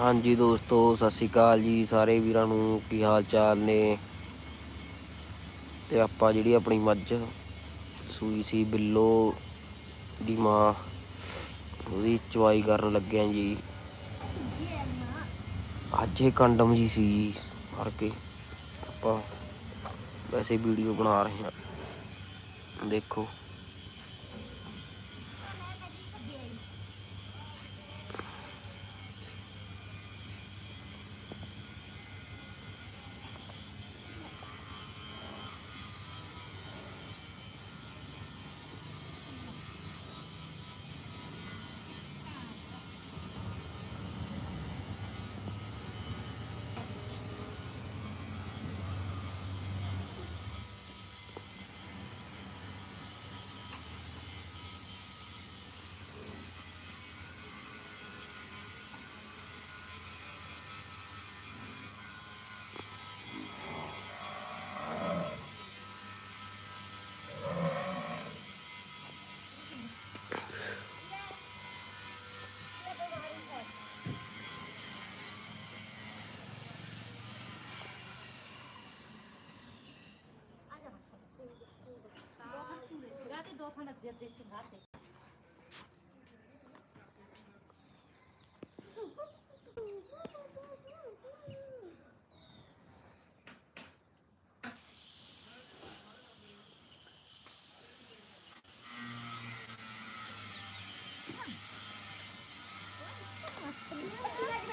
ਹਾਂਜੀ ਦੋਸਤੋ, ਸਤਿ ਸ਼੍ਰੀ ਅਕਾਲ ਜੀ ਸਾਰੇ ਵੀਰਾਂ ਨੂੰ। ਕੀ ਹਾਲ ਚਾਲ ਨੇ? ਤੇ ਆਪਾਂ ਜਿਹੜੀ ਆਪਣੀ ਮੱਝ, ਸੂਈ ਸੀ ਬਿੱਲੋ ਦੀ ਮਾਂ, ਉਹਦੀ ਚਵਾਈ ਕਰਨ ਲੱਗਿਆ ਜੀ। ਅੱਜ ਇਹ ਕੰਡਮ ਜੀ ਸੀ ਜੀ ਮਰ ਕੇ। ਆਪਾਂ ਵੈਸੇ ਵੀਡੀਓ ਬਣਾ ਰਹੇ ਹਾਂ ਦੇਖੋ।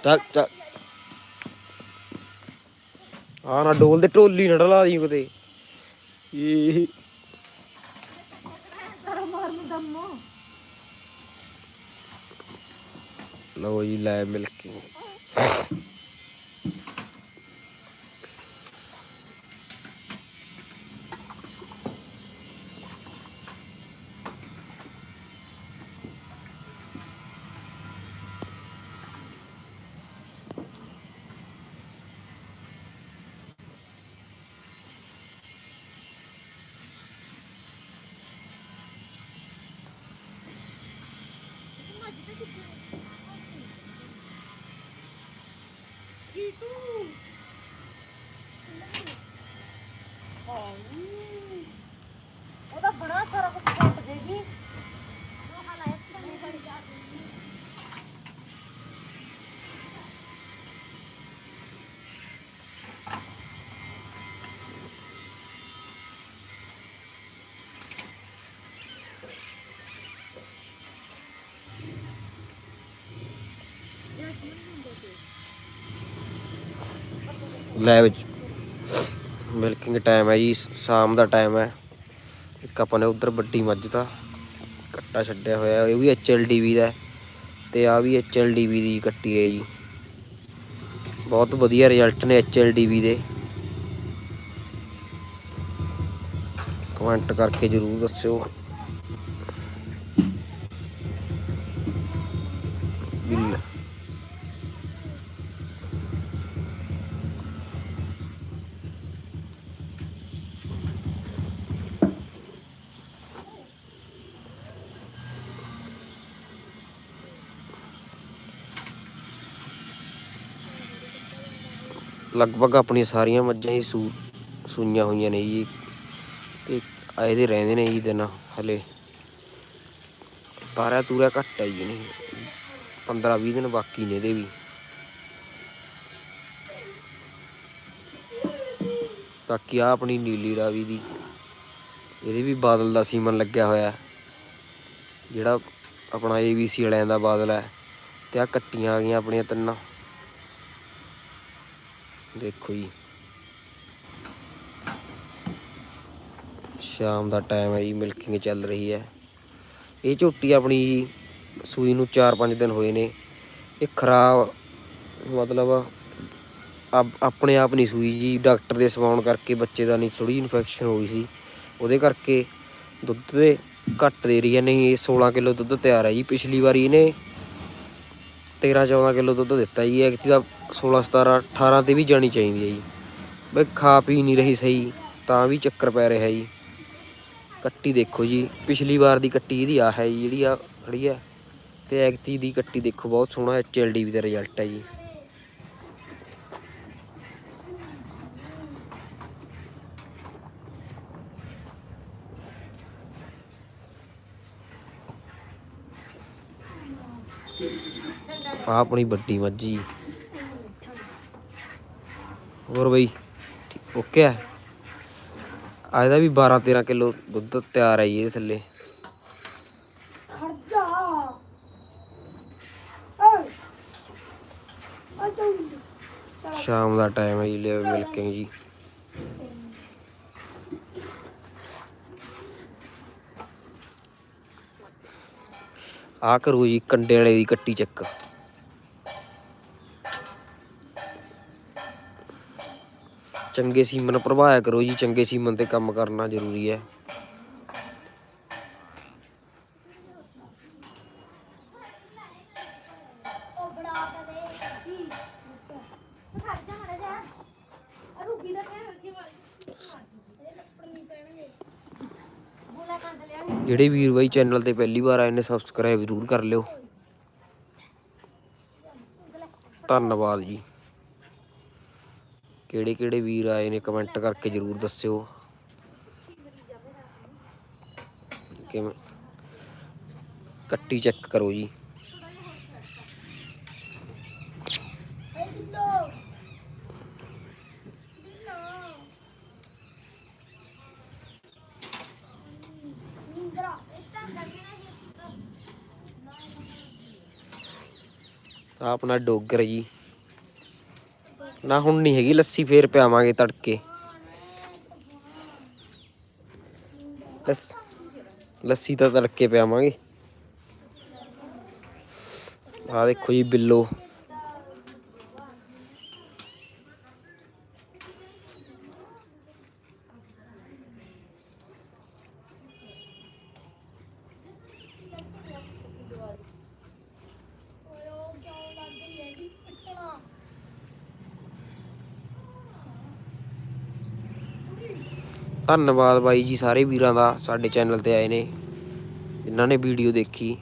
ਚੱਲ ਚੱਲ ਆ ਨਾ ਡੋਲ ਦੇ ਢੋਲੀ ਨਾ ਢਲਾ ਦੀ ਕਿਤੇ ਇਹ ਲੋ ਜੀ ਲੈ ਮਿਲ ਕੇ ਲੈ ਵਿੱਚ ਮਿਲਕਿੰਗ ਟਾਈਮ ਹੈ ਜੀ, ਸ਼ਾਮ ਦਾ ਟਾਈਮ ਹੈ। ਇੱਕ ਆਪਾਂ ਨੇ ਉਧਰ ਵੱਡੀ ਮੱਝ ਦਾ ਕੱਟਾ ਛੱਡਿਆ ਹੋਇਆ ਇਹ ਵੀ ਐਚਐਲਡੀਵੀ ਦਾ ਹੈ ਤੇ ਆ ਵੀ ਐਚਐਲਡੀਵੀ ਦੀ ਕੱਟੀ ਹੈ ਜੀ। ਬਹੁਤ ਵਧੀਆ ਰਿਜ਼ਲਟ ਨੇ ਐਚਐਲਡੀਵੀ ਦੇ। ਕਮੈਂਟ ਕਰਕੇ ਜਰੂਰ ਦੱਸਿਓ। ਲਗਭਗ ਆਪਣੀਆਂ ਸਾਰੀਆਂ ਮੱਝਾਂ ਹੀ ਸੂ, ਸੂਈਆਂ ਹੋਈਆਂ ਨੇ ਜੀ। ਤੇ ਆਏ ਦੇ ਰਹਿੰਦੇ ਨੇ ਜੀ ਦਿਨ, ਹਲੇ। ਤਾਰਾ ਤੂਰਾ ਘੱਟ ਹੈ ਜੀ ਨਹੀਂ 15 20 ਦਿਨ ਬਾਕੀ ਨੇ ਇਹਦੇ ਵੀ। ਬਾਕੀ ਆ ਆਪਣੀ ਨੀਲੀ ਰਾਵੀ ਦੀ, ਇਹਦੇ ਵੀ ਬਾਦਲ ਦਾ ਸੀਮਨ ਲੱਗਿਆ ਹੋਇਆ। ਜਿਹੜਾ ਆਪਣਾ ABC ਵਾਲਿਆਂ ਦਾ ਬਾਦਲ ਹੈ। ਤੇ ਆ ਕੱਟੀਆਂ ਆ ਗਈਆਂ ਆਪਣੀਆਂ ਤਿੰਨਾਂ। ਦੇਖੋ ਜੀ। ਸ਼ਾਮ ਦਾ ਟਾਈਮ ਹੈ ਜੀ ਮਿਲਕਿੰਗ ਚੱਲ ਰਹੀ ਹੈ। ਇਹ ਝੋਟੀ ਆਪਣੀ ਜੀ, ਸੂਈ ਨੂੰ 4-5 ਦਿਨ ਹੋਏ ਨੇ। ਇਹ ਖਰਾਬ, ਮਤਲਬ ਆਪ- ਆਪਣੇ ਆਪ ਨਹੀਂ ਸੂਈ ਜੀ। ਡਾਕਟਰ ਦੇ ਸਵਾਉਣ ਕਰਕੇ ਬੱਚੇ ਦਾ ਨਹੀਂ ਥੋੜੀ ਇਨਫੈਕਸ਼ਨ ਹੋ ਗਈ ਸੀ। ਉਹਦੇ ਕਰਕੇ ਦੁੱਧ ਦੇ ਘੱਟ ਦੇ ਰਹੀ ਹੈ। ਨਹੀਂ, ਇਹ 16 ਕਿਲੋ ਦੁੱਧ ਤਿਆਰ ਹੈ ਜੀ। ਪਿਛਲੀ ਵਾਰੀ ਇਹਨੇ 13 14 ਕਿਲੋ ਦੁੱਧ ਦਿੱਤਾ ਜੀ। ਐਕਚੁਅਲੀ ਦਾ 16 17 18 ਤੇ ਵੀ ਜਾਣੀ ਚਾਹੀਦੀ ਹੈ ਜੀ। ਬਈ ਖਾ ਪੀ ਨਹੀਂ ਰਹੀ ਸਹੀ, ਤਾਂ ਵੀ ਚੱਕਰ ਪੈ ਰਿਹਾ ਜੀ। ਕੱਟੀ ਦੇਖੋ ਜੀ, ਪਿਛਲੀ ਵਾਰ ਦੀ ਕੱਟੀ ਇਹਦੀ ਆ ਹੈ ਜੀ, ਜਿਹੜੀ ਆ ਖੜੀ ਹੈ। ਤੇ ਐਕਤੀ ਦੀ ਕੱਟੀ ਦੇਖੋ, ਬਹੁਤ ਸੋਹਣਾ ਐੱਚ ਐਲ ਡੀ ਵੀ ਦਾ ਰਿਜ਼ਲਟ ਹੈ ਜੀ। ਆਪਣੀ ਵੱਡੀ ਮੱਝੀ ਹੋਰ ਬਈ ਓਕੇ ਆ। ਅੱਜ ਦਾ ਵੀ 12 13 ਕਿਲੋ ਦੁੱਧ ਤਿਆਰ ਹੈ ਜੀ ਇਹਦੇ ਥੱਲੇ। ਸ਼ਾਮ ਦਾ ਟਾਈਮ ਹੈ ਜੀ ਲੈ ਮਿਲਕਿੰਗ ਜੀ। ਆ ਕਰੋ ਜੀ ਕੰਡੇ ਵਾਲੇ ਦੀ ਕੱਟੀ ਚੱਕ। ਚੰਗੇ ਸੀਮਨ ਪ੍ਰਭਾਇਆ ਕਰੋ ਜੀ ਚੰਗੇ ਸੀਮਨ ਤੇ ਕੰਮ ਕਰਨਾ ਜ਼ਰੂਰੀ ਹੈ। ਜਿਹੜੇ ਵੀਰ ਬਾਈ ਚੈਨਲ ਤੇ ਪਹਿਲੀ ਵਾਰ ਆਏ ਨੇ ਸਬਸਕ੍ਰਾਈਬ ਜ਼ਰੂਰ ਕਰ ਲਿਓ। ਧੰਨਵਾਦ ਜੀ। ਕਿਹੜੇ ਕਿਹੜੇ ਵੀਰ ਆਏ ਨੇ ਕਮੈਂਟ ਕਰਕੇ ਜ਼ਰੂਰ ਦੱਸਿਓ। ਕਿਵੇਂ? ਕੱਟੀ ਚੈੱਕ ਕਰੋ ਜੀ। ਆਪਣਾ ਡੋਗਰ ਜੀ। ਨਾ ਹੁਣ ਨਹੀਂ ਹੈਗੀ, ਲੱਸੀ ਫੇਰ ਪਿਆਵਾਂਗੇ ਤੜਕੇ। ਲੱਸ- ਲੱਸੀ ਤਾਂ ਤੜਕੇ ਪਿਆਵਾਂਗੇ। ਆ ਦੇਖੋ ਜੀ, ਬਿੱਲੋ। ਧੰਨਵਾਦ ਬਾਈ ਜੀ ਸਾਰੇ ਵੀਰਾਂ ਦਾ ਸਾਡੇ ਚੈਨਲ ਤੇ ਆਏ ਨੇ, ਜਿਨ੍ਹਾਂ ਨੇ ਵੀਡੀਓ ਦੇਖੀ।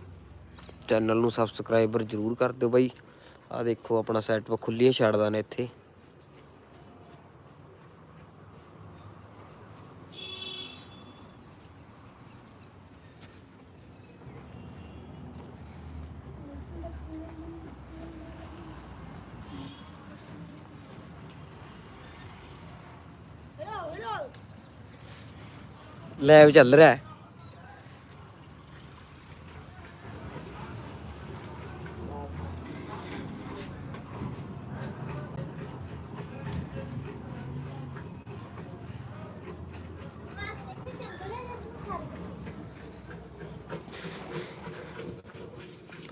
ਚੈਨਲ ਨੂੰ ਸਬਸਕ੍ਰਾਈਬਰ ਜ਼ਰੂਰ ਕਰ ਦਿਓ ਬਾਈ। ਆ ਦੇਖੋ ਆਪਣਾ ਸੈਟਅਪ ਖੁੱਲੀਆਂ ਛੱਡਦਾ ਨੇ ਇੱਥੇ ਹੈਲੋ ਹੈਲੋ ਲਾਈਵ ਚੱਲ ਰਿਹਾ ਹੈ।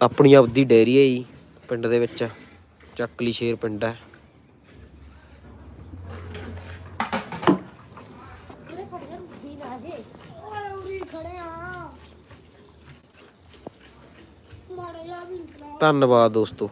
ਆਪਣੀ ਆਪਦੀ ਡੇਅਰੀ ਹੈ ਜੀ, ਪਿੰਡ ਦੇ ਵਿੱਚ। ਚੱਕਲੀ ਸ਼ੇਰ ਪਿੰਡ ਹੈ ਉਰੇ ਖੜ ਜਾ ਰੁਕੀ ਨਾ ਜੇ ਓਏ ਉਰੀ ਖੜੇ ਆ ਮਾੜਾ ਜਿਹਾ ਵੀ ਨਿਕਲਾ ਧੰਨਵਾਦ ਦੋਸਤੋ।